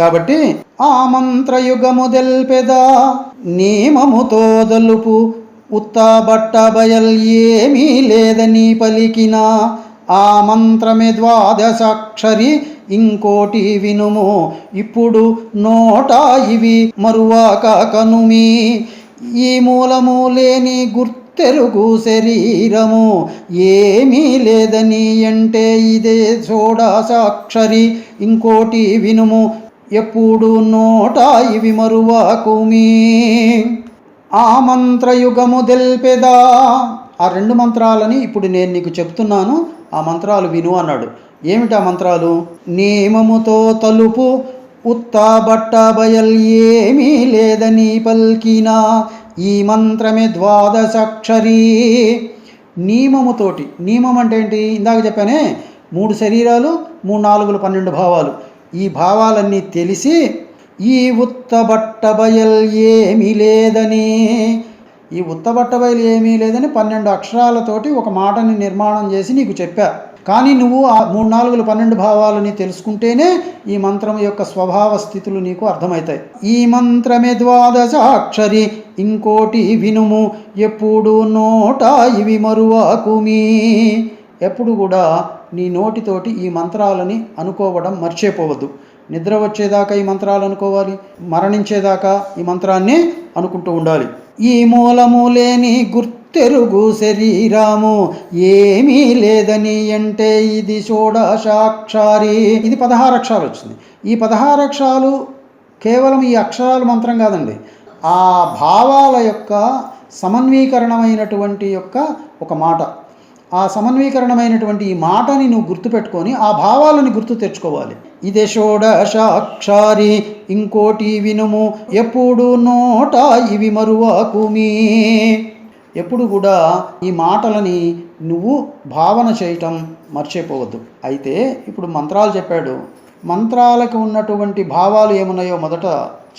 కాబట్టి ఆ మంత్రయుగము దెల్పెదా నియమముతో దలుపు ఉత్తా బట్ట బయల్ ఏమీ లేదని పలికిన ఆ మంత్రమే ద్వాదశాక్షరి ఇంకోటి వినుము. ఇప్పుడు నోట ఇవి మరువాక కనుమి. ఈ మూలము లేని గుర్తెరుగు శరీరము ఏమీ లేదని అంటే ఇదే షోడశాక్షరి ఇంకోటి వినుము. ఎప్పుడు నోట ఇవి మరువాకుమీ ఆ మంత్రయుగము దెల్పెదా ఆ రెండు మంత్రాలని ఇప్పుడు నేను నీకు చెప్తున్నాను. ఆ మంత్రాలు విను అన్నాడు. ఏమిటి ఆ మంత్రాలు? నియమముతో తలుపు ఉత్తా బట్ట బయల్ ఏమీ లేదని పల్కినా. ఈ మంత్రమే ద్వాదశాక్షరి. నియమముతోటి నియమం అంటే ఏంటి? ఇందాక చెప్పానే మూడు శరీరాలు మూడు నాలుగులు పన్నెండు భావాలు. ఈ భావాలన్నీ తెలిసి ఈ ఉత్తబట్టబయల్ ఏమీ లేదని ఈ ఉత్తబట్టబయలు ఏమీ లేదని పన్నెండు అక్షరాలతోటి ఒక మాటని నిర్మాణం చేసి నీకు చెప్పా. కానీ నువ్వు ఆ మూడు నాలుగులు పన్నెండు భావాలని తెలుసుకుంటేనే ఈ మంత్రం యొక్క స్వభావ స్థితులు నీకు అర్థమవుతాయి. ఈ మంత్రమే ద్వాదశ అక్షరి ఇంకోటి వినుము ఎప్పుడు నోట ఇవి మరువాకుమీ. ఎప్పుడు కూడా నీ నోటితోటి ఈ మంత్రాలని అనుకోవడం మర్చిపోవద్దు. నిద్ర వచ్చేదాకా ఈ మంత్రాలు అనుకోవాలి మరణించేదాకా ఈ మంత్రాన్ని అనుకుంటూ ఉండాలి. ఈ మూలము లేని గుర్తెరుగు శరీరము ఏమీ లేదని అంటే ఇది షోడశాక్షారి. ఇది పదహారు అక్షరాలు వచ్చింది. ఈ పదహారు అక్షరాలు కేవలం ఈ అక్షరాలు మంత్రం కాదండి. ఆ భావాల యొక్క సమన్వీకరణమైనటువంటి యొక్క ఒక మాట. ఆ సమన్వీకరణమైనటువంటి ఈ మాటని నువ్వు గుర్తుపెట్టుకొని ఆ భావాలని గుర్తు తెచ్చుకోవాలి. ఇదే షోడశాక్షారి ఇంకోటి వినుము ఎప్పుడు నోట ఇవి మరువాకుమీ. ఎప్పుడు కూడా ఈ మాటలని నువ్వు భావన చేయటం మర్చిపోవద్దు. అయితే ఇప్పుడు మంత్రాలు చెప్పాడు. మంత్రాలకు ఉన్నటువంటి భావాలు ఏమున్నాయో మొదట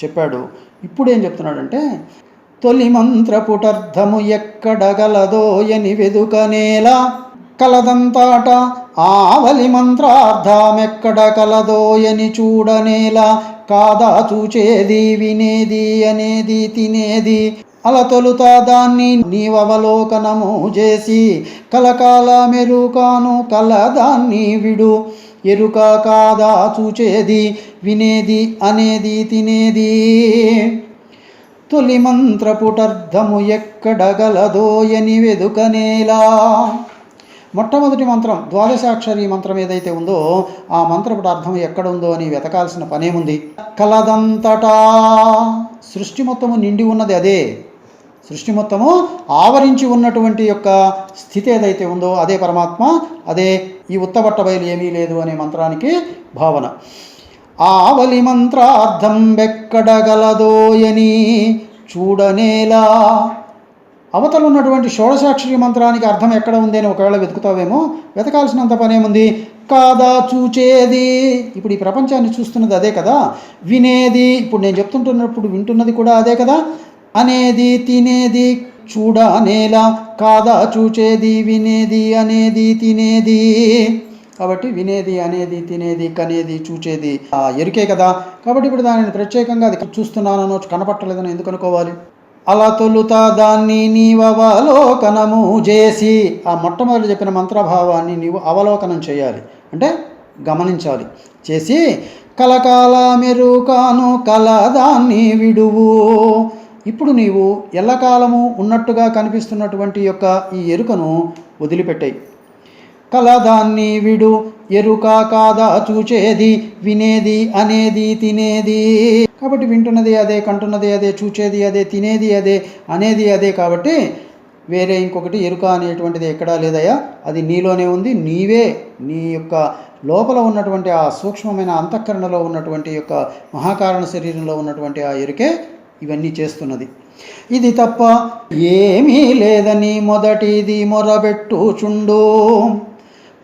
చెప్పాడు. ఇప్పుడు ఏం చెప్తున్నాడంటే తొలి మంత్రపుటర్థము ఎక్కడ గలదోయని వెదుకనేలా కలదంతాట ఆవలి మంత్రార్థమెక్కడ కలదోయని చూడనేలా కాదా చూచేది వినేది అనేది తినేది. అల తొలుత దాన్ని నీవవలోకనము చేసి కలకాల మెరుకాను కల దాన్ని విడు. ఎరుక కాదా చూచేది వినేది అనేది తినేది. తొలి మంత్రపుటర్థము ఎక్కడ గలదోయని వెదుకనేలా మొట్టమొదటి మంత్రం ద్వాదశాక్షరి మంత్రం ఏదైతే ఉందో ఆ మంత్రపుట అర్థం ఎక్కడ ఉందో అని వెతకాల్సిన పనేముంది. కలదంతటా. సృష్టి మొత్తము నిండి ఉన్నది అదే. సృష్టి మొత్తము ఆవరించి ఉన్నటువంటి యొక్క స్థితి ఏదైతే ఉందో అదే పరమాత్మ అదే ఈ ఉత్తబట్ట బయలు ఏమీ లేదు అనే మంత్రానికి భావన. ఆవలి మంత్రార్థం వెక్కడగలదోయని చూడనేలా. అవతల ఉన్నటువంటి షోడశాక్షరి మంత్రానికి అర్థం ఎక్కడ ఉంది అని ఒకవేళ వెతుకుతావేమో వెతకాల్సినంత పనేముంది? కాదా చూచేది? ఇప్పుడు ఈ ప్రపంచాన్ని చూస్తున్నది అదే కదా? వినేది? ఇప్పుడు నేను చెప్తుంటున్నప్పుడు వింటున్నది కూడా అదే కదా? అనేది తినేది చూడనేలా. కాదా చూచేది వినేది అనేది తినేది? కాబట్టి వినేది అనేది తినేది కనేది చూచేది ఆ ఎరుకే కదా. కాబట్టి ఇప్పుడు దానిని ప్రత్యేకంగా అది చూస్తున్నానో కనపట్టలేదని ఎందుకు అనుకోవాలి? అలా తొలుత దాన్ని నీవు అవలోకనము చేసి ఆ మొట్టమొదటి చెప్పిన మంత్రభావాన్ని నీవు అవలోకనం చేయాలి. అంటే గమనించాలి. చేసి కలకాల మెరుకాను కల దాన్ని విడువు. ఇప్పుడు నీవు ఎల్లకాలము ఉన్నట్టుగా కనిపిస్తున్నటువంటి యొక్క ఈ ఎరుకను వదిలిపెట్టాయి. కలదాన్ని విడు ఎరుక కాదా చూచేది వినేది అనేది తినేది. కాబట్టి వింటున్నది అదే కంటున్నది అదే చూచేది అదే తినేది అదే అనేది అదే కాబట్టి వేరే ఇంకొకటి ఎరుక అనేటువంటిది ఎక్కడా లేదయ్యా? అది నీలోనే ఉంది నీవే నీ యొక్క లోపల ఉన్నటువంటి ఆ సూక్ష్మమైన అంతఃకరణలో ఉన్నటువంటి యొక్క మహాకారణ శరీరంలో ఉన్నటువంటి ఆ ఎరుకే ఇవన్నీ చేస్తున్నది. ఇది తప్ప ఏమీ లేదని మొదటిది మొరబెట్టుచుండు.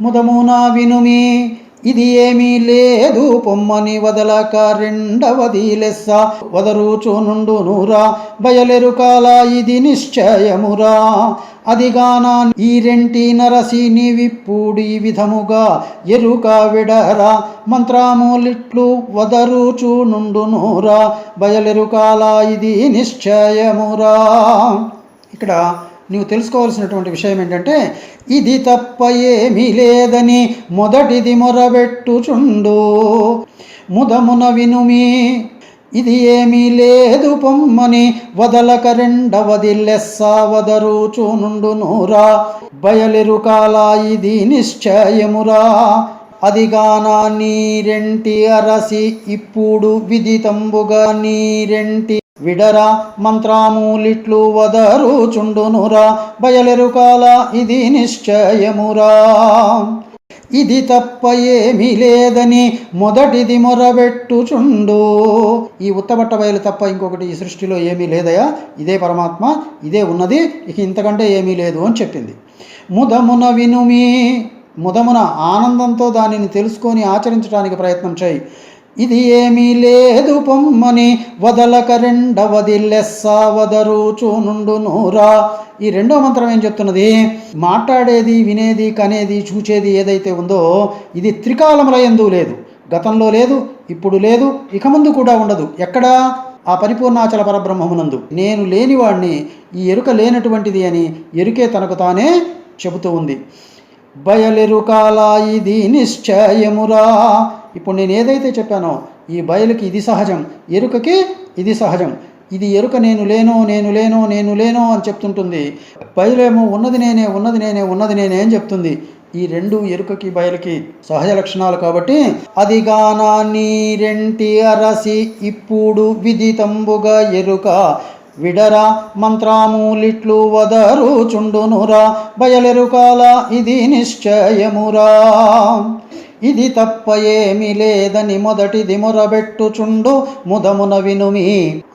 ముదమున వినుమి. ఇది ఏమీ లేదు. పొమ్మని వదలక రెండవది లెస్స. వదరుచు నుండు నూరా. బయలెరుకాల ఇది నిశ్చయమురా. అదిగాన ఈ రెంటి నరసి ఈ విధముగా ఎరుక విడరా. మంత్రాములిట్లు వదరుచు నుండు నూరా. బయలెరుకాల ఇది నిశ్చయమురా. ఇక్కడ నీవు తెలుసుకోవాల్సినటువంటి విషయం ఏంటంటే ఇది తప్ప ఏమీ లేదని మొదటిది మొరబెట్టుచుండు. ముదమున వినుమి ఇది ఏమీ లేదు పొమ్మని వదలక రెండవది లెస్స వదరుచు నుండు నూరా బయలెరుకాల ఇది నిశ్చయమురా అదిగాన నీరెంటి అరసి ఇప్పుడు విదితంబుగా నీరెంటి విడరా మంత్రామూలిట్లు వదరుచుండునురా బయలెరుకాల ఇది నిశ్చయమురా. ఇది తప్ప ఏమీ లేదని మొదటిది మొరబెట్టుచుండు. ఈ ఉత్తబట్ట బయలు తప్ప ఇంకొకటి ఈ సృష్టిలో ఏమీ లేదయా? ఇదే పరమాత్మ ఇదే ఉన్నది ఇక ఇంతకంటే ఏమీ లేదు అని చెప్పింది. ముదమున వినుమి ముదమున ఆనందంతో దానిని తెలుసుకొని ఆచరించడానికి ప్రయత్నం చేయి. ఇది ఏమీ లేదు పొమ్మని వదలక రెండవది లెస్సావదరు చూనుండు నూరా. ఈ రెండో మంత్రం ఏం చెప్తున్నది? మాట్లాడేది వినేది కనేది చూచేది ఏదైతే ఉందో ఇది త్రికాలముల ఎందు లేదు. గతంలో లేదు ఇప్పుడు లేదు ఇక ముందు కూడా ఉండదు. ఎక్కడా? ఆ పరిపూర్ణాచల పరబ్రహ్మమునందు. నేను లేనివాడిని ఈ ఎరుక లేనటువంటిది అని ఎరుకే తనకు తానే చెబుతూ ఉంది. బయలెరుకాలా ఇది నిశ్చయమురా ఇప్పుడు నేను ఏదైతే చెప్పానో ఈ బయలుకి ఇది సహజం ఎరుకకి ఇది సహజం. ఇది ఎరుక నేను లేనో నేను లేనో నేను లేనో అని చెప్తుంటుంది. బయలేమో ఉన్నది నేనే ఉన్నది నేనే ఉన్నది నేనే అని చెప్తుంది. ఈ రెండు ఎరుకకి బయలుకి సహజ లక్షణాలు కాబట్టి అదిగానా నీరెంటి అరసి ఇప్పుడు విదితంబుగా ఎరుక. విడరా మంత్రామూలిట్లు వదరు చుండునురా బయలెరుకాల ఇది నిశ్చయమురా. ఇది తప్ప ఏమీ లేదని మొదటిది మొరబెట్టుచుండు ముదమున వినుమి.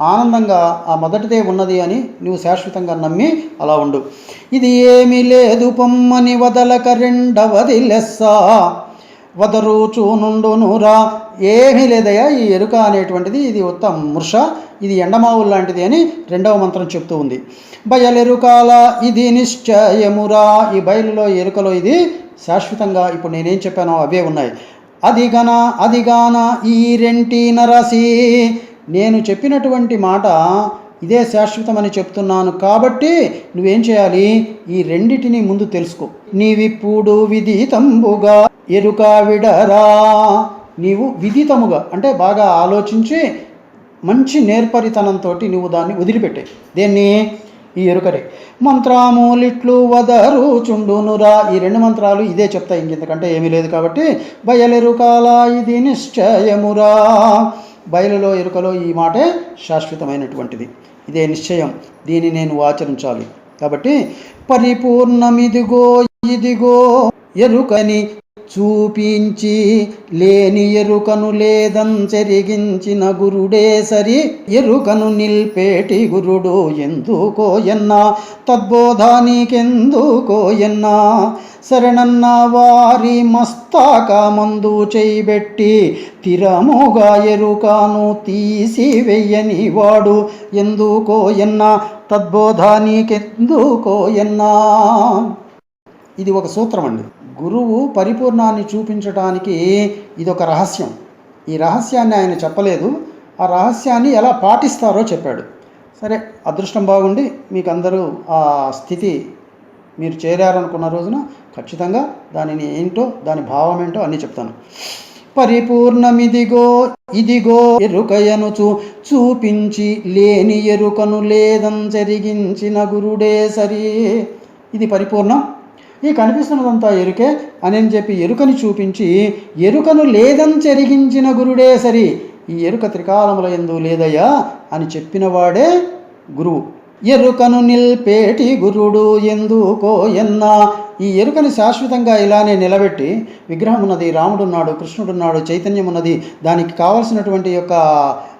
ఆనందంగా ఆ మొదటిదే ఉన్నది అని నువ్వు శాశ్వతంగా నమ్మి అలా ఉండు. ఇది ఏమీ లేదు పొమ్మని వదలక రెండవది లెస్స. వదరుచు నుండునురా ఏమీ లేదయ్యా ఈ ఎరుక అనేటువంటిది ఇది ఉత్తమ మృష ఇది ఎండమావులు లాంటిది అని రెండవ మంత్రం చెప్తూ ఉంది. బయలెరుకాల ఇది నిశ్చయమురా. ఈ బయలులో ఎరుకలో ఇది శాశ్వతంగా ఇప్పుడు నేనేం చెప్పానో అవే ఉన్నాయి. అదిగన అదిగాన ఈ రెంటి నరసి. నేను చెప్పినటువంటి మాట ఇదే శాశ్వతమని చెప్తున్నాను కాబట్టి నువ్వేం చేయాలి? ఈ రెండిటిని ముందు తెలుసుకో. నీవిప్పుడు విదితంబుగా ఎరుక విడరా. నీవు విదితముగా అంటే బాగా ఆలోచించి మంచి నేర్పరితనంతో నువ్వు దాన్ని వదిలిపెట్టే. దేన్ని? ఈ ఎరుకరే. మంత్రామూలిట్లు వదరు చుండునురా ఈ రెండు మంత్రాలు ఇదే చెప్తాయి ఇంకెందుకంటే ఏమీ లేదు కాబట్టి బయలెరుకాల ఇది నిశ్చయమురా. బయలులో ఎరుకలో ఈ మాటే శాశ్వతమైనటువంటిది. ఇదే నిశ్చయం. దీన్ని నేను ఆచరించాలి. కాబట్టి పరిపూర్ణమిదిగో ఇదిగో ఎరుకని చూపించి లేని ఎరుకను లేదంచెరిగించిన గురుడే సరి. ఎరుకను నిల్పేటి గురుడు ఎందుకో ఎన్నా? తద్బోధానికెందుకో ఎన్నా? శరణన్న వారి మస్తాక మందు చేయబెట్టి తిరముగా ఎరుకాను తీసి వెయ్యని వాడు ఎందుకో ఎన్నా? తద్బోధానికెందుకో ఎన్నా? ఇది ఒక సూత్రం అండి గురువు పరిపూర్ణాన్ని చూపించడానికి ఇది ఒక రహస్యం. ఈ రహస్యాన్ని ఆయన చెప్పలేదు. ఆ రహస్యాన్ని ఎలా పాటిస్తారో చెప్పాడు. సరే అదృష్టం బాగుండి మీకు అందరూ ఆ స్థితి మీరు చేరారనుకున్న రోజున ఖచ్చితంగా దానిని ఏంటో దాని భావం ఏంటో అన్నీ చెప్తాను. పరిపూర్ణమిదిగో ఇదిగో ఎరుకయనుచు చూపించి లేని ఎరుకను లేదంచరిగించిన గురుడే సరి. ఇది పరిపూర్ణం. ఈ కనిపిస్తున్నదంతా ఎరుకే అని చెప్పి ఎరుకని చూపించి ఎరుకను లేదని చెరిగించిన గురుడే సరి ఈ ఎరుక త్రికాలముల ఎందు లేదయ్యా అని చెప్పినవాడే గురువు. ఎరుకను నిల్పేటి గురుడు ఎందుకో ఎన్నా. ఈ ఎరుకని శాశ్వతంగా ఇలానే నిలబెట్టి విగ్రహం ఉన్నది రాముడున్నాడు కృష్ణుడున్నాడు చైతన్యం ఉన్నది దానికి కావలసినటువంటి యొక్క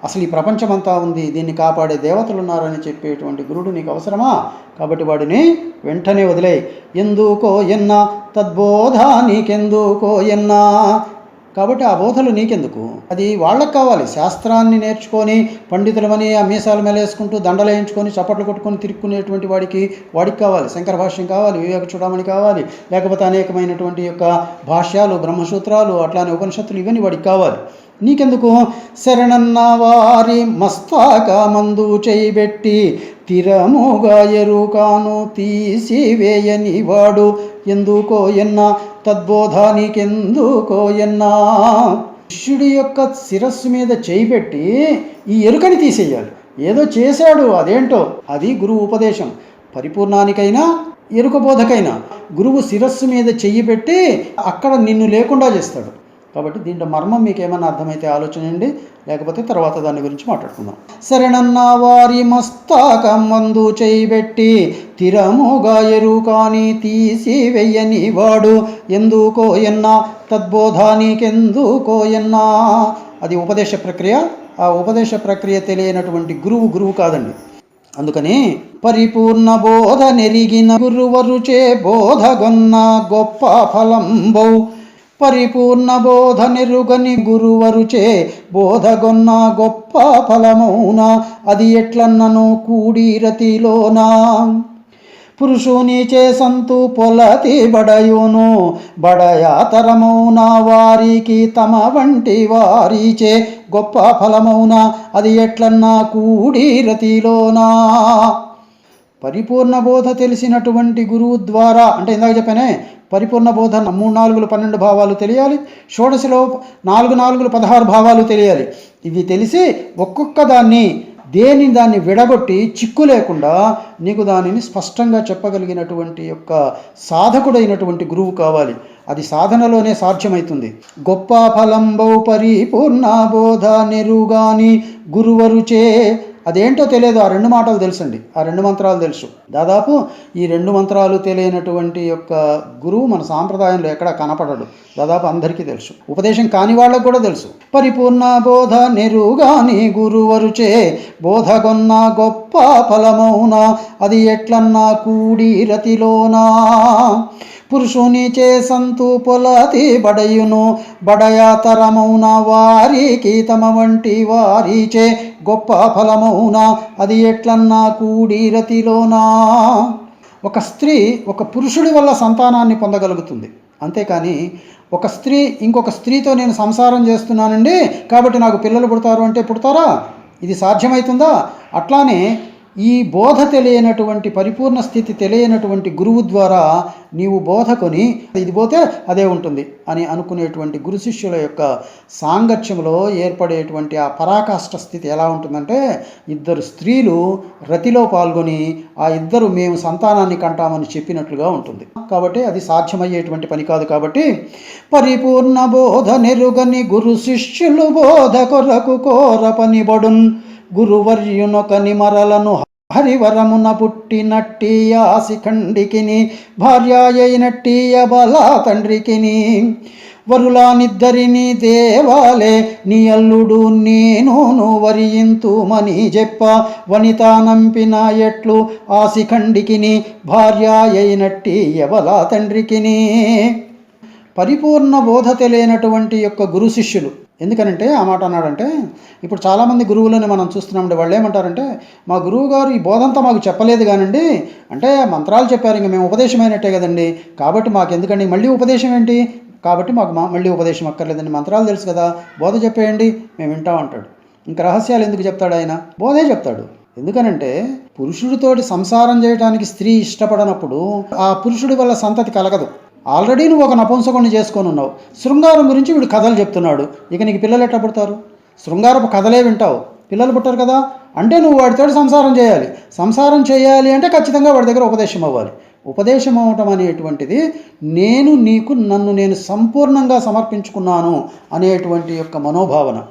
అసలు ఈ ప్రపంచమంతా ఉంది దీన్ని కాపాడే దేవతలు ఉన్నారని చెప్పేటువంటి గురుడు నీకు అవసరమా? కాబట్టి వాడిని వెంటనే వదిలే ఎందుకో ఎన్నా? తద్బోధ నీకెందుకో ఎన్నా? కాబట్టి ఆ బోధలు నీకెందుకు? అది వాళ్ళకి కావాలి. శాస్త్రాన్ని నేర్చుకొని పండితులమని ఆ మీసాలు మెలేసుకుంటూ దండలేయించుకొని చప్పట్లు కొట్టుకొని తిరుక్కునేటువంటి వాడికి వాడికి కావాలి. శంకర భాష్యం కావాలి వివేక చూడమని కావాలి లేకపోతే అనేకమైనటువంటి యొక్క భాష్యాలు బ్రహ్మసూత్రాలు అట్లానే ఉపనిషత్తులు ఇవన్నీ వాడికి కావాలి. నీకెందుకు? శరణన్న వారి మస్తాక మందు చేయబెట్టి తిరముగా ఎరుకాను తీసివేయని వాడు ఎందుకో ఎన్నా? తద్బోధ నీకెందుకో ఎన్నా? శిష్యుడి యొక్క శిరస్సు మీద చేయి పెట్టి ఈ ఎరుకని తీసేయాలి. ఏదో చేశాడు అదేంటో? అది గురువు ఉపదేశం. పరిపూర్ణానికైనా ఎరుక బోధకైనా గురువు శిరస్సు మీద చెయ్యి పెట్టి అక్కడ నిన్ను లేకుండా చేస్తాడు. కాబట్టి దీంట్లో మర్మం మీకు ఏమైనా అర్థమైతే ఆలోచనండి లేకపోతే తర్వాత దాని గురించి మాట్లాడుకుందాం. శరణన్న వారి మస్తాకం మందు చేయబెట్టి తిరముగా ఎరుకాని తీసి వెయ్యని వాడు ఎందుకో ఎన్నా? తద్బోధ ఎన్నా? అది ఉపదేశ ప్రక్రియ. ఆ ఉపదేశ ప్రక్రియ తెలియనటువంటి గురువు గురువు కాదండి. అందుకని పరిపూర్ణ బోధ నెరిగిన గురువరుచే బోధగొన్న గొప్ప ఫలంబౌ పరిపూర్ణ బోధ నిరుగని గురువరుచే బోధగొన్న గొప్ప ఫలమౌన అది ఎట్లన్నను కూడీరతిలోనా. పురుషుని సంతు పొలతి బడయును బడయాతరమౌన వారికి తమ వంటి వారిచే గొప్ప ఫలమౌన అది ఎట్లన్నా కూడిరతిలోనా. పరిపూర్ణ బోధ తెలిసినటువంటి గురువు ద్వారా అంటే ఇందాక చెప్పానే పరిపూర్ణ బోధ మూడు నాలుగులు పన్నెండు భావాలు తెలియాలి షోడశలో నాలుగు నాలుగులు పదహారు భావాలు తెలియాలి. ఇవి తెలిసి ఒక్కొక్క దాన్ని దేని దాన్ని విడగొట్టి చిక్కు లేకుండా నీకు దానిని స్పష్టంగా చెప్పగలిగినటువంటి యొక్క సాధకుడైనటువంటి గురువు కావాలి. అది సాధనలోనే సాధ్యమవుతుంది గొప్ప ఫలంబౌ పరిపూర్ణ బోధ నెరుగాని గురువరుచే అదేంటో తెలియదు. ఆ రెండు మాటలు తెలుసండి. ఆ రెండు మంత్రాలు తెలుసు. దాదాపు ఈ రెండు మంత్రాలు తెలియనటువంటి యొక్క గురువు మన సాంప్రదాయంలో ఎక్కడ కనపడడు. దాదాపు అందరికీ తెలుసు. ఉపదేశం కాని వాళ్ళకు కూడా తెలుసు. పరిపూర్ణ బోధ నెరుగాని గురువరుచే బోధగొన్న గొప్ప ఫలమౌన అది ఎట్లన్నా కూడి రతిలోనా? పురుషుని చేసంతు పొలతి బడయును బడయాతరమౌన వారికి తమ వంటి వారిచే గొప్ప ఫలమౌన అది ఎట్లన్నా కూడి రతిలోనా? ఒక స్త్రీ ఒక పురుషుడి వల్ల సంతానాన్ని పొందగలుగుతుంది. అంతేకాని ఒక స్త్రీ ఇంకొక స్త్రీతో నేను సంసారం చేస్తున్నానండి కాబట్టి నాకు పిల్లలు పుడతారు అంటే పుడతారా? ఇది సాధ్యమవుతుందా అట్లానే ఈ బోధ తెలియనటువంటి పరిపూర్ణ స్థితి తెలియనటువంటి గురువు ద్వారా నీవు బోధకొని ఇది పోతే అదే ఉంటుంది అని అనుకునేటువంటి గురు శిష్యుల యొక్క సాంగత్యంలో ఏర్పడేటువంటి ఆ పరాకాష్ట స్థితి ఎలా ఉంటుందంటే ఇద్దరు స్త్రీలు రతిలో పాల్గొని ఆ ఇద్దరు మేము సంతానాన్ని కంటామని చెప్పినట్లుగా ఉంటుంది. కాబట్టి అది సాధ్యమయ్యేటువంటి పని కాదు కాబట్టి పరిపూర్ణ బోధ నెరుగని గురు శిష్యులు బోధ కొరకు కోర పనిబడున్ గురువర్యునొక మరలను హరివరమున పుట్టినట్టి ఆ శిఖండికిని భార్య అయినట్టి బల తండ్రికిని వరులానిద్దరిని దేవాలే నీ అల్లుడు నేను వరియింతుమని చెప్ప. వనిత నంపిన ఎట్లు ఆ శిఖండికిని భార్య అయినట్టి తండ్రికిని పరిపూర్ణ బోధ తెలియనటువంటి యొక్క గురు శిష్యులు ఎందుకనంటే ఆ మాట అన్నాడంటే ఇప్పుడు చాలామంది గురువులని మనం చూస్తున్నామండి వాళ్ళు ఏమంటారంటే మా గురువు గారు ఈ బోధంతా మాకు చెప్పలేదు కానండి అంటే మంత్రాలు చెప్పారు ఇంక మేము ఉపదేశమైనట్టే కదండి. కాబట్టి మాకు ఎందుకండి మళ్ళీ ఉపదేశం ఏంటి? కాబట్టి మాకు మా మళ్ళీ ఉపదేశం అక్కర్లేదండి. మంత్రాలు తెలుసు కదా బోధ చెప్పేయండి మేము వింటాం అంటాడు. ఇంకా రహస్యాలు ఎందుకు చెప్తాడు ఆయన? బోధే చెప్తాడు. ఎందుకనంటే పురుషుడితోటి సంసారం చేయడానికి స్త్రీ ఇష్టపడనప్పుడు ఆ పురుషుడి వల్ల సంతతి కలగదు. ఆల్రెడీ నువ్వు ఒక నపుంసకుడిని చేసుకొని ఉన్నావు. శృంగారం గురించి వీడు కథలు చెప్తున్నాడు. ఇక నీకు పిల్లలు ఎట్లా పుడతారు? శృంగారపు కథలే వింటావు. పిల్లలు పుట్టారు కదా? అంటే నువ్వు వాడితో సంసారం చేయాలి. సంసారం చేయాలి అంటే ఖచ్చితంగా వాడి దగ్గర ఉపదేశం అవ్వాలి. ఉపదేశం అవ్వటం అనేటువంటిది నేను నీకు నన్ను నేను సంపూర్ణంగా సమర్పించుకున్నాను అనేటువంటి యొక్క మనోభావన.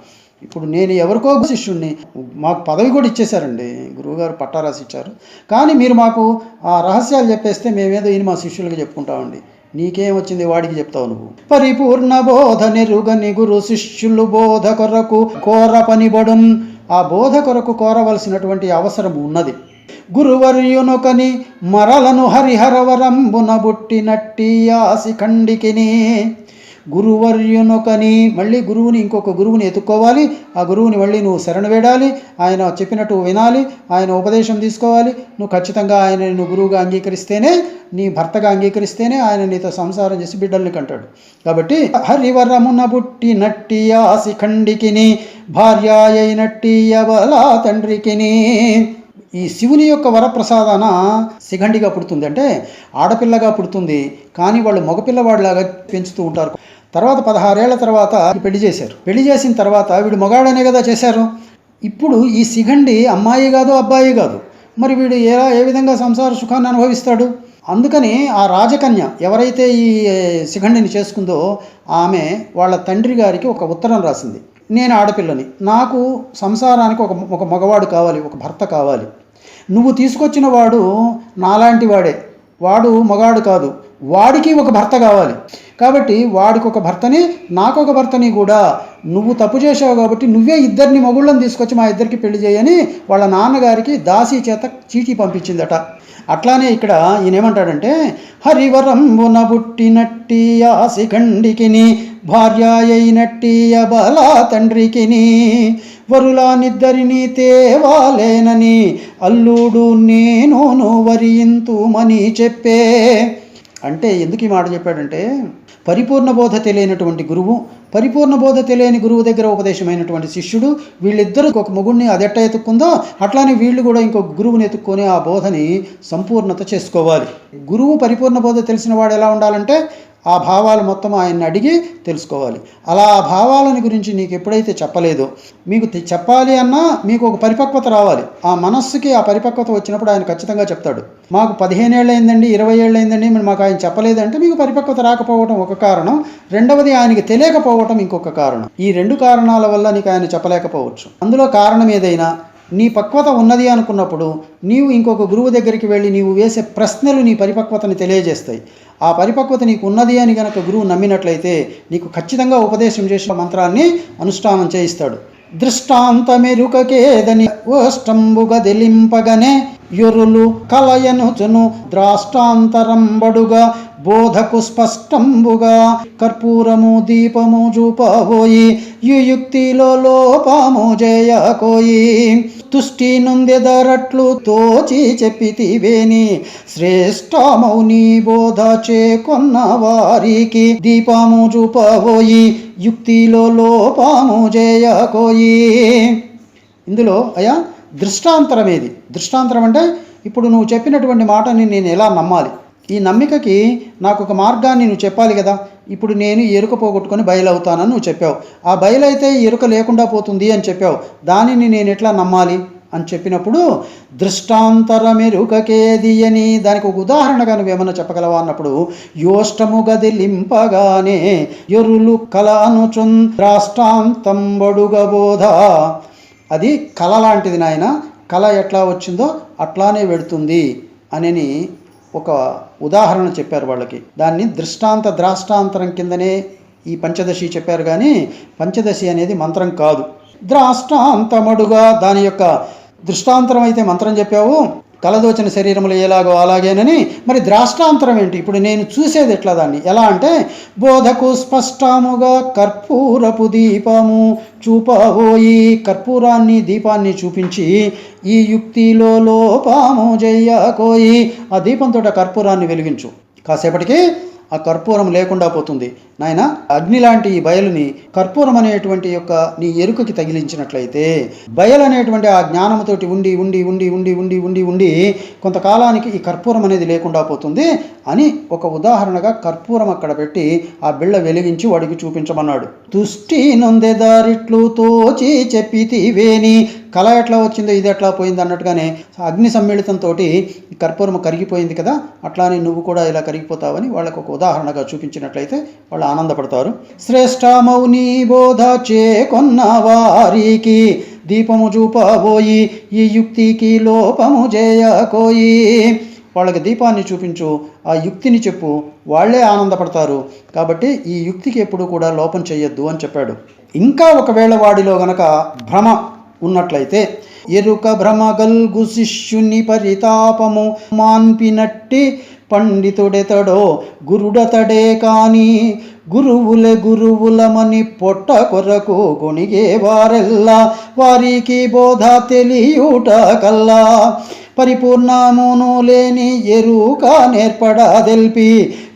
ఇప్పుడు నేను ఎవరికో శిష్యుణ్ణి మాకు పదవి కూడా ఇచ్చేశారండి. గురువుగారు పట్టా రాసి ఇచ్చారు. కానీ మీరు మాకు ఆ రహస్యాలు చెప్పేస్తే మేమేదో ఈయన మా శిష్యులకి చెప్పుకుంటామండి. నీకేం వచ్చింది వాడికి చెప్తావు నువ్వు? పరిపూర్ణ బోధ నిరుగని గురు శిష్యులు బోధ కొరకు కోర పనిబడున్. ఆ బోధ కొరకు కోరవలసినటువంటి అవసరం ఉన్నది. గురువర్యునొకని మరలను హరిహరవరంబున బుట్టినట్టి ఆసి ఖండికినే. గురువర్యునొకని మళ్ళీ గురువుని ఇంకొక గురువుని ఎత్తుక్కోవాలి. ఆ గురువుని మళ్ళీ నువ్వు శరణ వేడాలి. ఆయన చెప్పినట్టు వినాలి. ఆయన ఉపదేశం తీసుకోవాలి. నువ్వు ఖచ్చితంగా ఆయన నువ్వు గురువుగా అంగీకరిస్తేనే నీ భర్తగా అంగీకరిస్తేనే ఆయన నీతో సంసారం చేసి బిడ్డల్ని కంటాడు. కాబట్టి హరివరమున బుట్టి నట్టి ఆసి ఖండికిని భార్య అయినట్టి అవలా తండ్రికిని. ఈ శివుని యొక్క వరప్రసాదాన సిగండిగా పుడుతుంది. అంటే ఆడపిల్లగా పుడుతుంది. కానీ వాళ్ళు మగపిల్లవాడిలాగా పెంచుతూ ఉంటారు. తర్వాత పదహారేళ్ళ తర్వాత పెళ్ళి చేశారు. పెళ్ళి చేసిన తర్వాత వీడు మగాడనే కదా చేశారు. ఇప్పుడు ఈ సిగండి అమ్మాయి కాదు అబ్బాయి కాదు. మరి వీడు ఎలా ఏ విధంగా సంసార సుఖాన్ని అనుభవిస్తాడు? అందుకని ఆ రాజకన్య ఎవరైతే ఈ శిఖండిని చేసుకుందో ఆమె వాళ్ళ తండ్రి గారికి ఒక ఉత్తరం రాసింది. నేను ఆడపిల్లని. నాకు సంసారానికి ఒక ఒక మగవాడు కావాలి ఒక భర్త కావాలి. నువ్వు తీసుకొచ్చిన వాడు నాలాంటి వాడే. వాడు మగాడు కాదు. వాడికి ఒక భర్త కావాలి. కాబట్టి వాడికి ఒక భర్తని నాకు ఒక భర్తని కూడా నువ్వు తప్పు చేసావు కాబట్టి నువ్వే ఇద్దరిని మగుళ్ళని తీసుకొచ్చి మా ఇద్దరికి పెళ్ళి చేయని వాళ్ళ నాన్నగారికి దాసి చేత చీటీ పంపించిందట. అట్లానే ఇక్కడ ఈయనేమంటాడంటే హరివరంబున బుట్టినట్టి ఆసిఖండికిని భార్య అయినట్టి అబలా తండ్రికిని వరులానిద్దరిని తేవాలేనని అల్లుడు నేను వరియింతుమని చెప్పే అంటే ఎందుకు ఈ మాట చెప్పాడంటే పరిపూర్ణ బోధ తెలియనటువంటి గురువు పరిపూర్ణ బోధ తెలియని గురువు దగ్గర ఉపదేశమైనటువంటి శిష్యుడు వీళ్ళిద్దరూ ఒక మొగుడిని అదెట్ట ఎత్తుక్కుందో అట్లానే వీళ్ళు కూడా ఇంకొక గురువుని ఎత్తుక్కొని ఆ బోధని సంపూర్ణత చేసుకోవాలి. గురువు పరిపూర్ణ బోధ తెలిసిన వాడు ఎలా ఉండాలంటే ఆ భావాలు మొత్తం ఆయన్ని అడిగి తెలుసుకోవాలి. అలా ఆ భావాలని గురించి నీకు ఎప్పుడైతే చెప్పలేదో మీకు చెప్పాలి అన్నా మీకు ఒక పరిపక్వత రావాలి. ఆ మనస్సుకి ఆ పరిపక్వత వచ్చినప్పుడు ఆయన ఖచ్చితంగా చెప్తాడు. మాకు పదిహేను ఏళ్ళు అయిందండి ఇరవై ఏళ్ళు అయిందండి మరి మాకు ఆయన చెప్పలేదంటే మీకు పరిపక్వత రాకపోవడం ఒక కారణం. రెండవది ఆయనకి తెలియకపోవటం ఇంకొక కారణం. ఈ రెండు కారణాల వల్ల నీకు ఆయన చెప్పలేకపోవచ్చు. అందులో కారణం ఏదైనా నీ పక్వత ఉన్నది అనుకున్నప్పుడు నీవు ఇంకొక గురువు దగ్గరికి వెళ్ళి నీవు వేసే ప్రశ్నలు నీ పరిపక్వతని తెలియజేస్తాయి. ఆ పరిపక్వత నీకు ఉన్నది అని గనక గురువు నమ్మినట్లయితే నీకు ఖచ్చితంగా ఉపదేశం చేసిన మంత్రాన్ని అనుష్ఠానం చేయిస్తాడు. దృష్టాంతమెరుకకేదని ఓష్టంబుగ దెలింపగనే యొరులు కలయనుచును ద్రాష్టాంతరంబడుగా బోధకు స్పష్టంబుగా. కర్పూరము దీపము చూపబోయి యుయుక్తిలో లోపము చేయకోయి తుష్టి నుందెదరట్లు తోచి చెప్పితివేని శ్రేష్టమౌని బోధ చేకొన్న వారికి. దీపము చూపబోయి యుక్తిలో లోపము చేయకోయి ఇందులో అయ్యా దృష్టాంతరం ఏది? దృష్టాంతరం అంటే ఇప్పుడు నువ్వు చెప్పినటువంటి మాటని నేను ఎలా నమ్మాలి? ఈ నమ్మికకి నాకు ఒక మార్గాన్ని నువ్వు చెప్పాలి కదా. ఇప్పుడు నేను ఎరుక పోగొట్టుకొని బయలవుతానని నువ్వు చెప్పావు. ఆ బయలైతే ఎరుక లేకుండా పోతుంది అని చెప్పావు. దానిని నేను ఎట్లా నమ్మాలి? అని చెప్పినప్పుడు దృష్టాంతరమెరుకకేది అని దానికి ఒక ఉదాహరణగా నువ్వేమన్నా చెప్పగలవా అన్నప్పుడు యోష్టము గదిలింపగానే ఎరులు కల అనుచున్ బోధ అది కళ లాంటిది నాయన. కళ ఎట్లా వచ్చిందో అట్లానే వెడుతుంది అని ఒక ఉదాహరణ చెప్పారు వాళ్ళకి. దాన్ని దృష్టాంత ద్రాష్టాంతరం కిందనే ఈ పంచదశి చెప్పారు కానీ పంచదశి అనేది మంత్రం కాదు. ద్రాష్టాంతమడుగా దాని యొక్క దృష్టాంతరం అయితే మంత్రం చెప్పావు? కలదోచిన శరీరములు ఎలాగో అలాగేనని మరి ద్రాష్టాంతరం ఏంటి? ఇప్పుడు నేను చూసేది ఎట్లా దాన్ని? ఎలా అంటే బోధకు స్పష్టముగా కర్పూరపు దీపము చూపబోయి కర్పూరాన్ని దీపాన్ని చూపించి ఈ యుక్తిలో లోపము జయ్యకోయి ఆ దీపంతో కర్పూరాన్ని వెలిగించు. కాసేపటికి ఆ కర్పూరం లేకుండా పోతుంది. నాయన అగ్ని లాంటి ఈ బయలుని కర్పూరం అనేటువంటి యొక్క నీ ఎరుకకి తగిలించినట్లయితే బయలు అనేటువంటి ఆ జ్ఞానముతోటి ఉండి ఉండి ఉండి ఉండి ఉండి ఉండి ఉండి కొంతకాలానికి ఈ కర్పూరం అనేది లేకుండా పోతుంది అని ఒక ఉదాహరణగా కర్పూరం అక్కడ పెట్టి ఆ బిళ్ళ వెలిగించి వాడికి చూపించమన్నాడు. తుష్టి నొందెదారిట్లు తోచి చెప్పితివేని కళ ఎట్లా వచ్చిందో ఇది ఎట్లా పోయింది అన్నట్టుగానే అగ్ని సమ్మిళితంతో కర్పూరం కరిగిపోయింది కదా అట్లానే నువ్వు కూడా ఇలా కరిగిపోతావని వాళ్ళకు ఒక ఉదాహరణగా చూపించినట్లయితే వాళ్ళు ఆనందపడతారు. శ్రేష్ఠ మౌని బోధ చేకొన్న వారికి దీపము చూపబోయి ఈ యుక్తికి లోపము చేయకోయి. వాళ్ళకి దీపాన్ని చూపించు ఆ యుక్తిని చెప్పు వాళ్ళే ఆనందపడతారు. కాబట్టి ఈ యుక్తికి ఎప్పుడు కూడా లోపం చేయొద్దు అని చెప్పాడు. ఇంకా ఒకవేళ వాడిలో గనక భ్రమ ఉన్నట్లయితే ఎరుక భ్రమ గల్గు శిష్యుని పరితాపము మాన్పినట్టి పండితుడెతడో గురుడతడే కాని గురువులే గురువులమని పొట్ట కొరకు గొణిగే వారెల్లా వారికి బోధ తెలియుట కల్లా. పరిపూర్ణమును లేని ఎరుక నేర్పడదెల్పి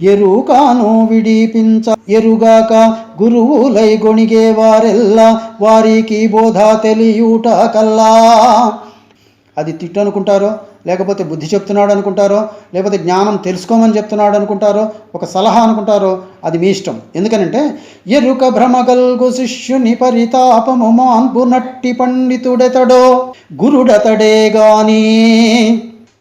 ఎరుకాను విడిపించ ఎరుగాక గురువులై గొణిగే వారెల్లా వారికి బోధ తెలియుట కల్లా. అది తిట్టు అనుకుంటారో లేకపోతే బుద్ధి చెప్తున్నాడు అనుకుంటారో లేకపోతే జ్ఞానం తెలుసుకోమని చెప్తున్నాడు అనుకుంటారో ఒక సలహా అనుకుంటారో అది మీ ఇష్టం. ఎందుకనంటే ఎరుక భ్రమగల్గు శిష్యుని పరితాపము నట్టి పండితుడెతడో గురుడతడే గాని.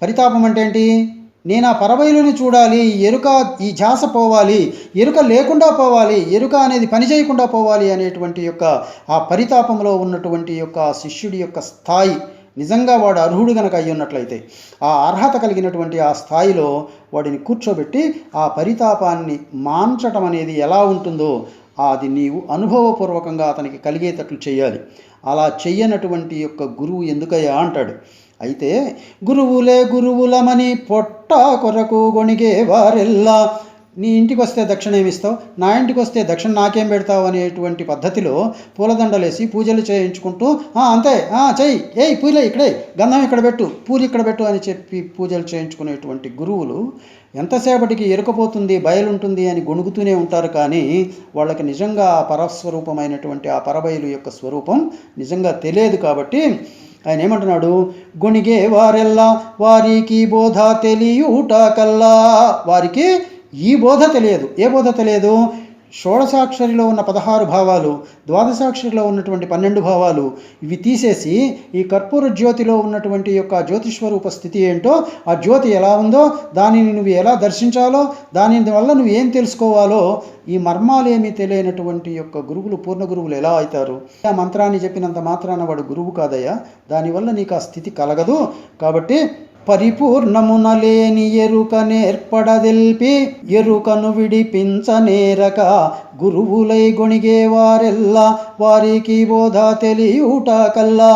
పరితాపం అంటే ఏంటి? నేను ఆ పరబయలుని చూడాలి ఎరుక ఈ ఝాస పోవాలి ఎరుక లేకుండా పోవాలి ఎరుక అనేది పని చేయకుండా పోవాలి అనేటువంటి యొక్క ఆ పరితాపంలో ఉన్నటువంటి యొక్క శిష్యుడి యొక్క స్థాయి నిజంగా వాడు అర్హుడు గనక అయి ఉన్నట్లయితే ఆ అర్హత కలిగినటువంటి ఆ స్థాయిలో వాడిని కూర్చోబెట్టి ఆ పరితాపాన్ని మాంచటం అనేది ఎలా ఉంటుందో అది నీవు అనుభవపూర్వకంగా అతనికి కలిగేటట్లు చేయాలి. అలా చెయ్యనటువంటి యొక్క గురువు ఎందుకయ్యా అంటాడు. అయితే గురువులే గురువులమని పొట్ట కొరకు గొణిగే వారెల్లా నీ ఇంటికి వస్తే దక్షిణ ఏమిస్తావు నా ఇంటికి వస్తే దక్షిణ నాకేం పెడతావు అనేటువంటి పద్ధతిలో పూలదండలేసి పూజలు చేయించుకుంటూ అంతే చెయ్యి ఏయ్ పూలే ఇక్కడే గంధం ఇక్కడ పెట్టు పూలు ఇక్కడ పెట్టు అని చెప్పి పూజలు చేయించుకునేటువంటి గురువులు ఎంతసేపటికి ఎరుకపోతుంది బయలుంటుంది అని గొణుగుతూనే ఉంటారు కానీ వాళ్ళకి నిజంగా ఆ పరస్వరూపమైనటువంటి ఆ పరబయలు యొక్క స్వరూపం నిజంగా తెలియదు కాబట్టి ఆయన ఏమంటున్నాడు? గొణిగే వారెల్లా వారికి బోధ తెలియుట కల్లా. వారికి ఈ బోధ తెలియదు. ఏ బోధ తెలియదు? షోడశాక్షరిలో ఉన్న పదహారు భావాలు ద్వాదశాక్షరిలో ఉన్నటువంటి పన్నెండు భావాలు ఇవి తీసేసి ఈ కర్పూర జ్యోతిలో ఉన్నటువంటి యొక్క జ్యోతిస్వరూప స్థితి ఏంటో ఆ జ్యోతి ఎలా ఉందో దానిని నువ్వు ఎలా దర్శించాలో దాని వల్ల నువ్వు ఏం తెలుసుకోవాలో ఈ మర్మాలేమీ తెలియనటువంటి యొక్క గురువులు పూర్ణ గురువులు ఎలా అవుతారు? ఆ మంత్రాన్ని చెప్పినంత మాత్రాన వాడు గురువు కాదయ్యా. దానివల్ల నీకు ఆ స్థితి కలగదు. కాబట్టి పరిపూర్ణమునలేని ఎరుక నేర్పడదెల్పి ఎరుకను విడిపించనేరక గురువులై గొణిగే వారెల్లా వారికి బోధ తెలియుట కల్లా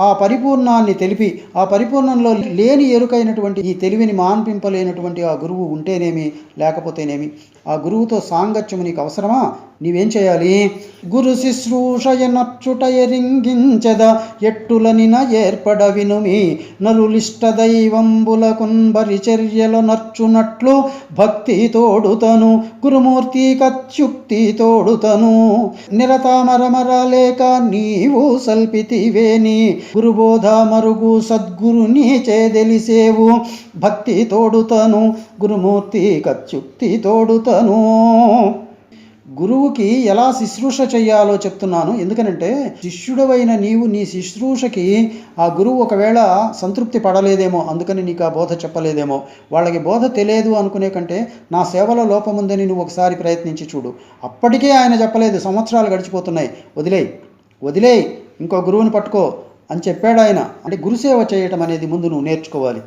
ఆ పరిపూర్ణాన్ని తెలిపి ఆ పరిపూర్ణంలో లేని ఎరుకైనటువంటి ఈ తెలివిని మాన్పింపలేనటువంటి ఆ గురువు ఉంటేనేమి లేకపోతేనేమి? ఆ గురువుతో సాంగత్యము నీకు అవసరమా? నీవేం చేయాలి? గురు శుశ్రూషయ నచ్చుట ఎరింగించెద ఎట్టులనిన ఏర్పడ వినుమి నరులిష్ట దైవంబులకున్ పరిచర్యల నర్చునట్లు భక్తి తోడుతను గురుమూర్తి కత్యుక్తి తోడుతను. నిరతామరమర లేక నీవు సల్పితివేని గురుబోధ మరుగు సద్గురుని చేదెలిసేవు భక్తి తోడుతను గురుమూర్తి కత్యుక్తి తోడుతను. గురువుకి ఎలా శుశ్రూష చేయాలో చెప్తున్నాను. ఎందుకనంటే శిష్యుడవైన నీవు నీ శుశ్రూషకి ఆ గురువు ఒకవేళ సంతృప్తి పడలేదేమో అందుకని నీకు ఆ బోధ చెప్పలేదేమో. వాళ్ళకి బోధ తెలియదు అనుకునే కంటే నా సేవలో లోపం ఉందని నువ్వు ఒకసారి ప్రయత్నించి చూడు. అప్పటికే ఆయన చెప్పలేదు సంవత్సరాలు గడిచిపోతున్నాయి. వదిలేయ్ వదిలేయ్ ఇంకో గురువుని పట్టుకో. అని చెప్పాడు ఆయన. అంటే గురుసేవ చేయటం అనేది ముందు నువ్వు నేర్చుకోవాలి.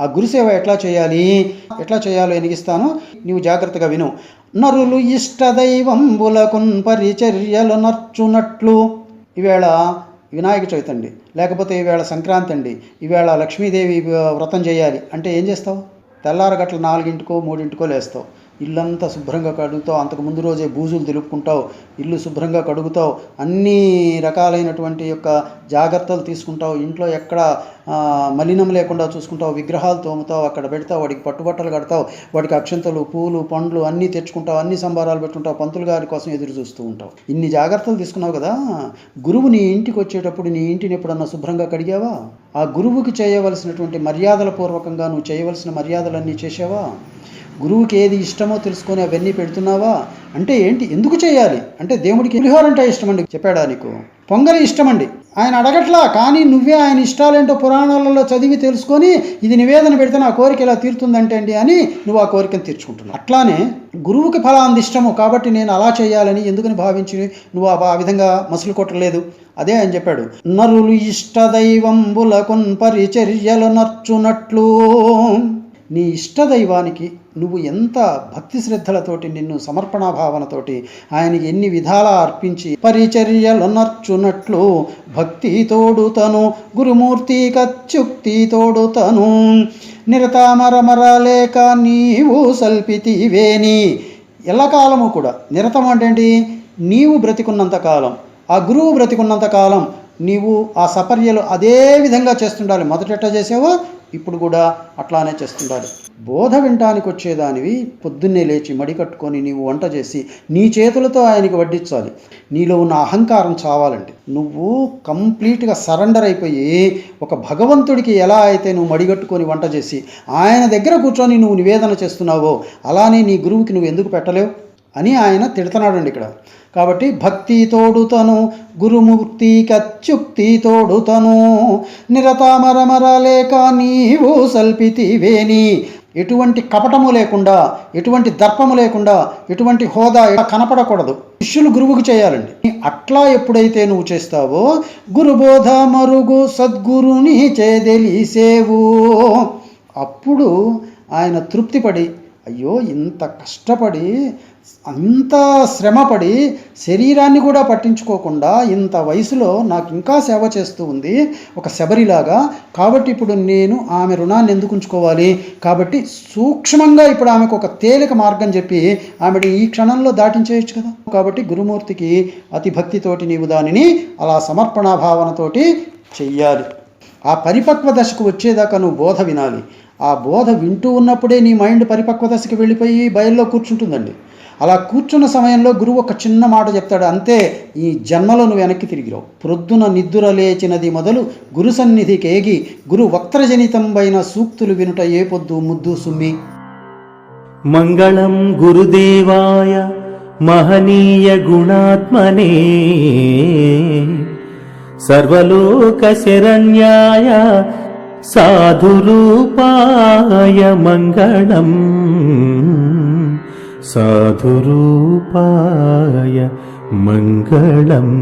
ఆ గురుసేవ ఎట్లా చేయాలి? ఎట్లా చేయాలో ఎనిగిస్తాను నీవు జాగ్రత్తగా విను. నరులు ఇష్టదైవంబులకున్ పరిచర్యలు నర్చునట్లు. ఈవేళ వినాయక చవితి అండి. లేకపోతే ఈవేళ సంక్రాంతి అండి. ఈవేళ లక్ష్మీదేవి వ్రతం చేయాలి. అంటే ఏం చేస్తావు? తెల్లారగట్ల నాలుగింటికో మూడింటికో లేస్తావు. ఇల్లంతా శుభ్రంగా కడుగుతావు అంతకు ముందు రోజే బూజులు తెలుపుకుంటావు ఇల్లు శుభ్రంగా కడుగుతావు అన్ని రకాలైనటువంటి యొక్క జాగ్రత్తలు తీసుకుంటావు ఇంట్లో ఎక్కడ మలినం లేకుండా చూసుకుంటావు విగ్రహాలు తోముతావు అక్కడ పెడతావు వాడికి పట్టుబట్టలు కడతావు వాడికి అక్షంతలు పూలు పండ్లు అన్నీ తెచ్చుకుంటావు అన్ని సంబారాలు పెట్టుకుంటావు పంతులు గారి కోసం ఎదురు చూస్తూ ఉంటావు. ఇన్ని జాగ్రత్తలు తీసుకున్నావు కదా గురువు నీ ఇంటికి వచ్చేటప్పుడు నీ ఇంటిని ఎప్పుడన్నా శుభ్రంగా కడిగావా? ఆ గురువుకి చేయవలసినటువంటి మర్యాదల పూర్వకంగా నువ్వు చేయవలసిన మర్యాదలన్నీ చేసావా గురువుకి ఏది ఇష్టమో తెలుసుకొని అవన్నీ పెడుతున్నావా? అంటే ఏంటి? ఎందుకు చేయాలి? అంటే దేవుడికి పులిహోర అంటే ఇష్టం అండి చెప్పాడా నీకు? పొంగలి ఇష్టం అండి ఆయన అడగట్లా కానీ నువ్వే ఆయన ఇష్టాలేంటో పురాణాలలో చదివి తెలుసుకొని ఇది నివేదన పెడితే నా కోరిక ఇలా తీరుతుందంటే అండి అని నువ్వు ఆ కోరికను తీర్చుకుంటున్నావు. అట్లానే గురువుకి ఫలాంది ఇష్టము కాబట్టి నేను అలా చేయాలని ఎందుకని భావించి నువ్వు ఆ విధంగా మసులు కొట్టలేదు? అదే ఆయన చెప్పాడు. నరులు ఇష్టదైవంబులకున్ పరిచర్యలు నర్చునట్లు. నీ ఇష్టదైవానికి నువ్వు ఎంత భక్తి శ్రద్ధలతోటి నిన్ను సమర్పణా భావనతోటి ఆయనకి ఎన్ని విధాలా అర్పించి పరిచర్యలనర్చునట్లు భక్తి తోడుతను గురుమూర్తి కచ్చుక్తి తోడుతను. నిరతామరమర లేక నీవు సల్పితివేని ఎల్లకాలము కూడా నిరతం అంటే నీవు బ్రతికున్నంత కాలం ఆ గురువు బ్రతికున్నంత కాలం నీవు ఆ సపర్యలు అదే విధంగా చేస్తుండాలి. మొదట చేసావో? ఇప్పుడు కూడా అట్లానే చేస్తుండాలి బోధ వినటానికి వచ్చేదానివి పొద్దున్నే లేచి మడి కట్టుకొని నీవు వంట చేసి నీ చేతులతో ఆయనకి వడ్డించాలి. నీలో ఉన్న అహంకారం చావాలండి నువ్వు కంప్లీట్గా సరెండర్ అయిపోయి ఒక భగవంతుడికి ఎలా అయితే నువ్వు మడిగట్టుకొని వంట చేసి ఆయన దగ్గర కూర్చొని నువ్వు నివేదన చేస్తున్నావో అలానే నీ గురువుకి నువ్వు ఎందుకు పెట్టలేవు? అని ఆయన తిడుతున్నాడండి ఇక్కడ. కాబట్టి భక్తి తోడుతను గురుమూర్తి కచ్చుక్తి తోడుతను నిరతామరమర లేక నీవు సల్పితివేని ఎటువంటి కపటము లేకుండా ఎటువంటి దర్పము లేకుండా ఎటువంటి హోదా కనపడకూడదు. శిష్యులు గురువుకు చేయాలండి. అట్లా ఎప్పుడైతే నువ్వు చేస్తావో గురుబోధ మరుగు సద్గురుని చేదెలిసేవు. అప్పుడు ఆయన తృప్తిపడి అయ్యో ఇంత కష్టపడి అంత శ్రమపడి శరీరాన్ని కూడా పట్టించుకోకుండా ఇంత వయసులో నాకు ఇంకా సేవ చేస్తూ ఉంది. ఒక శబరిలాగా కాబట్టి ఇప్పుడు నేను ఆమె రుణాన్ని ఎందుకు ఉంచుకోవాలి? కాబట్టి సూక్ష్మంగా ఇప్పుడు ఆమెకు ఒక తేలిక మార్గం చెప్పి ఆమెని ఈ క్షణంలో దాటించేయచ్చు కదా. కాబట్టి గురుమూర్తికి అతి భక్తితోటి నీవు దానిని అలా సమర్పణా భావనతోటి చెయ్యాలి. ఆ పరిపక్వ దశకు వచ్చేదాకా నువ్వు బోధ వినాలి. ఆ బోధ వింటూ ఉన్నప్పుడే నీ మైండ్ పరిపక్వ దశకి వెళ్ళిపోయి బయల్లో కూర్చుంటుందండి. అలా కూర్చున్న సమయంలో గురువు ఒక చిన్న మాట చెప్తాడు. అంతే ఈ జన్మలో నువ్వు వెనక్కి తిరిగిరావు. ప్రొద్దున నిద్ర లేచినది మొదలు గురు సన్నిధికి ఏగి గురు వక్రజనితంబైన సూక్తులు వినుట ఏ పొద్దు ముద్దు సుమ్మి. మంగళం గురుదేవాయ మహనీయ గుణాత్మనే. సర్వలోక శరణ్యాయ సాధురూపాయ మంగళం. साधुरूपाय मङ्गलम्